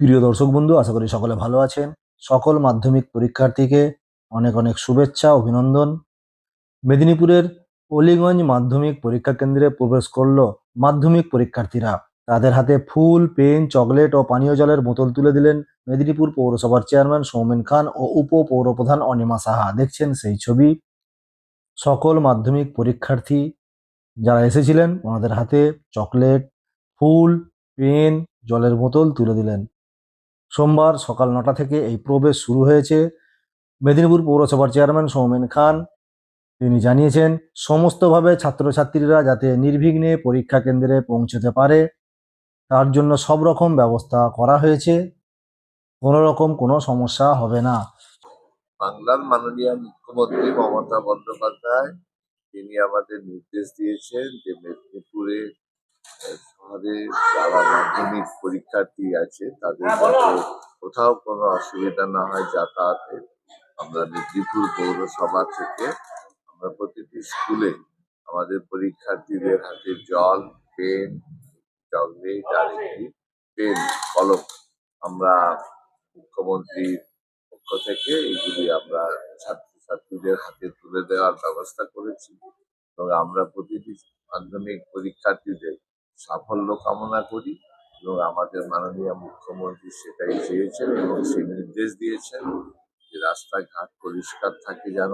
প্রিয় দর্শক বন্ধু, আশা করি সকলে ভালো আছেন। সকল মাধ্যমিক পরীক্ষার্থীকে অনেক অনেক শুভেচ্ছা, অভিনন্দন। মেদিনীপুরের অলিগঞ্জ মাধ্যমিক পরীক্ষা কেন্দ্রে প্রবেশ করল মাধ্যমিক পরীক্ষার্থীরা। তাদের হাতে ফুল, পেন, চকলেট ও পানীয় জলের বোতল তুলে দিলেন মেদিনীপুর পৌরসভার চেয়ারম্যান সৌমেন খান ও উপ পৌরপ্রধান অনিমা সাহা। দেখছেন সেই ছবি। সকল মাধ্যমিক পরীক্ষার্থী যারা এসেছিলেন, ওনাদের হাতে চকলেট, ফুল, পেন, জলের বোতল তুলে দিলেন। সোমবার সকাল নটা থেকে এই প্রবেশ শুরু হয়েছে। মেদিনীপুর পৌরসভার চেয়ারম্যান সৌমেন খান, তিনি জানিয়েছেন, সমস্তভাবে ছাত্রছাত্রীরা যাতে নির্বিঘ্নে পরীক্ষা কেন্দ্রে পৌঁছতে পারে, তার জন্য সব রকম ব্যবস্থা করা হয়েছে। কোনো রকম কোনো সমস্যা হবে না। বাংলার মাননীয় মুখ্যমন্ত্রী মমতা বন্দ্যোপাধ্যায়, তিনি আমাদের নির্দেশ দিয়েছেন যে মেদিনীপুরে শহরে যারা মাধ্যমিক পরীক্ষার্থী আছে তাদের যাতে কোথাও কোনো অসুবিধা না হয় যাতায়াতে আমরা মেদিনীপুর পৌরসভা থেকে আমরা প্রতিটি স্কুলে আমাদের পরীক্ষার্থীদের হাতে জল পেন চকলেট আর পেন কলম আমরা মুখ্যমন্ত্রীর পক্ষ থেকে এগুলি আমরা ছাত্রছাত্রীদের হাতে তুলে দেওয়ার ব্যবস্থা করেছি। এবং আমরা প্রতিটি মাধ্যমিক পরীক্ষার্থীদের সাফল্য কামনা করি এবং আমাদের মাননীয় মুখ্যমন্ত্রী সেটাই চেয়েছেন এবং সেই নির্দেশ দিয়েছেন যে রাস্তাঘাট পরিষ্কার থাকে যেন।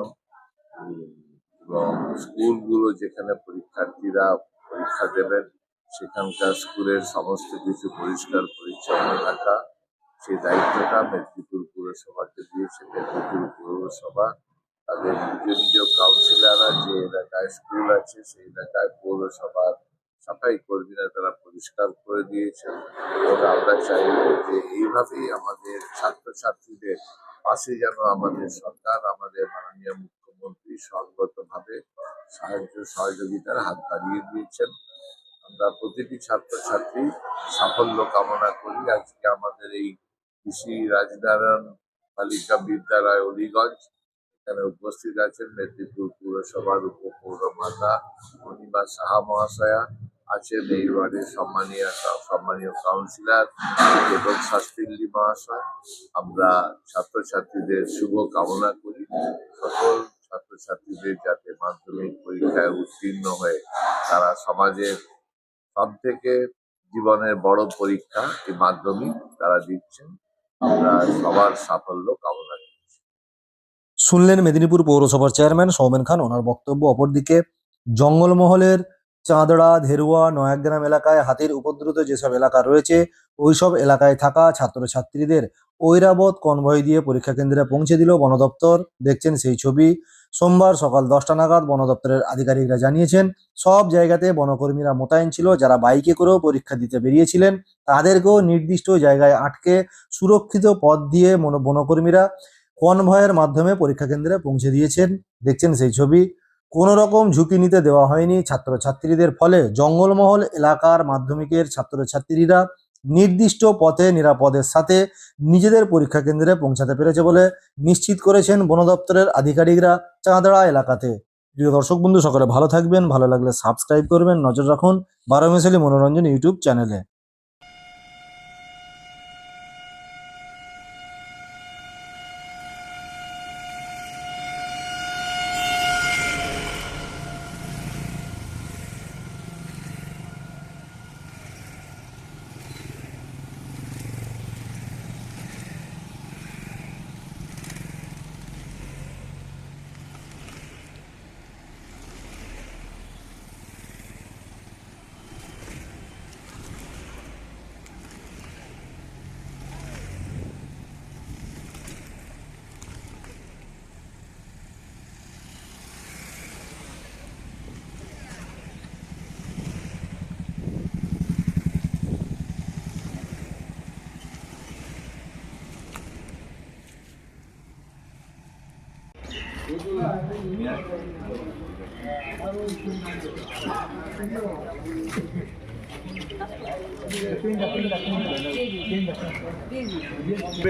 এবং স্কুলগুলো যেখানে পরীক্ষার্থীরা পরীক্ষা দেবেন, সেখানকার স্কুলের সমস্ত কিছু পরিষ্কার পরিচ্ছন্ন থাকা। সেই দায়িত্বটা মেদিনীপুর পৌরসভাকে দিয়েছে। মেদিনীপুর পৌরসভা তাদের নিজ নিজ কাউন্সিলররা যে এলাকায় স্কুল আছে, সেই এলাকায় পৌরসভার সাফাই কর্মীরা তারা পরিষ্কার করে দিয়েছেন। এবং আমরা চাইব যে এইভাবেই আমাদের ছাত্রছাত্রীদের পাশে যেন আমাদের সরকার, আমাদের মাননীয় মুখ্যমন্ত্রী সর্বতভাবে সাহায্য, সহযোগিতার হাত বাড়িয়ে দিয়েছেন। আমরা প্রতিটি ছাত্রছাত্রী সাফল্য কামনা করি। আজকে আমাদের এই কৃষি রাজনারায়ণ বালিকা বিদ্যালয় অলিগঞ্জ, এখানে উপস্থিত আছেন মেদিনীপুর পুরসভার উপপৌরমাতা অনিমা সাহা মহাশয়া। আছেন এই ওয়ার্ডের সম্মানীয় সম্মানীয় কাউন্সিলর এবং শাস্তিল্লি মহাশয় আমরা ছাত্রছাত্রীদের শুভ কামনা করি। সকল ছাত্রছাত্রীদের যাতে মাধ্যমিক পরীক্ষায় উত্তীর্ণ হয়ে তারা সমাজের সব থেকে জীবনের বড় পরীক্ষা এই মাধ্যমিক তারা দিচ্ছেন, আমরা সবার সাফল্য কামনা করি। শুনলেন মেদিনীপুর পৌরসভার চেয়ারম্যান সৌমেন খান। ওনার বক্তব্য অপরদিকে, জঙ্গলমহলের চাঁদড়া, ধেরুয়া, নয়াগ্রাম এলাকায় হাতির উপদ্রুত যেসব এলাকা রয়েছে, ওইসব এলাকায় থাকা ছাত্রছাত্রীদের ঐরাবত কনভয় দিয়ে পরীক্ষা কেন্দ্রে পৌঁছে দিল বন দপ্তর। দেখছেন সেই ছবি। সোমবার সকাল দশটা নাগাদ বন দপ্তরের আধিকারিকরা জানিয়েছেন, সব জায়গাতে বনকর্মীরা মোতায়েন ছিল, যারা বাইকে করেও পরীক্ষা দিতে বেরিয়েছিলেন। তাদেরকেও নির্দিষ্ট জায়গায় আটকে সুরক্ষিত পথ দিয়ে বনকর্মীরা কনভয়ের মাধ্যমে পরীক্ষা কেন্দ্রে পৌঁছে দিয়েছেন। দেখছেন সেই ছবি। কোনো রকম ঝুঁকি নিতে দেওয়া হয়নি ছাত্রছাত্রীদের ফলে। জঙ্গলমহল এলাকার মাধ্যমিকের ছাত্রছাত্রীরা নির্দিষ্ট পথে নিরাপদের সাথে নিজেদের পরীক্ষা কেন্দ্রে পৌঁছাতে পেরেছে বলে নিশ্চিত করেছেন বন দপ্তরের আধিকারিকরা চাঁদড়া এলাকাতে। প্রিয় দর্শক বন্ধু, সকলে ভালো থাকবেন, ভালো লাগলে সাবস্ক্রাইব করবেন, নজর রাখুন বারো মেশালি মনোরঞ্জন ইউটিউব চ্যানেলে।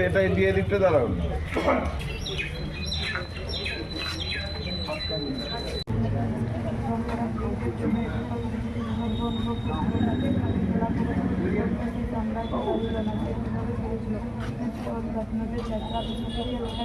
এটা দিয়ে দিতে দাঁড়াও। আমরা আপনাদের যাত্রা বেসরকারি এলাকা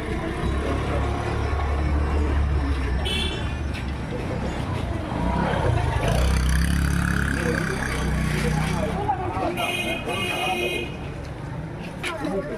থেকে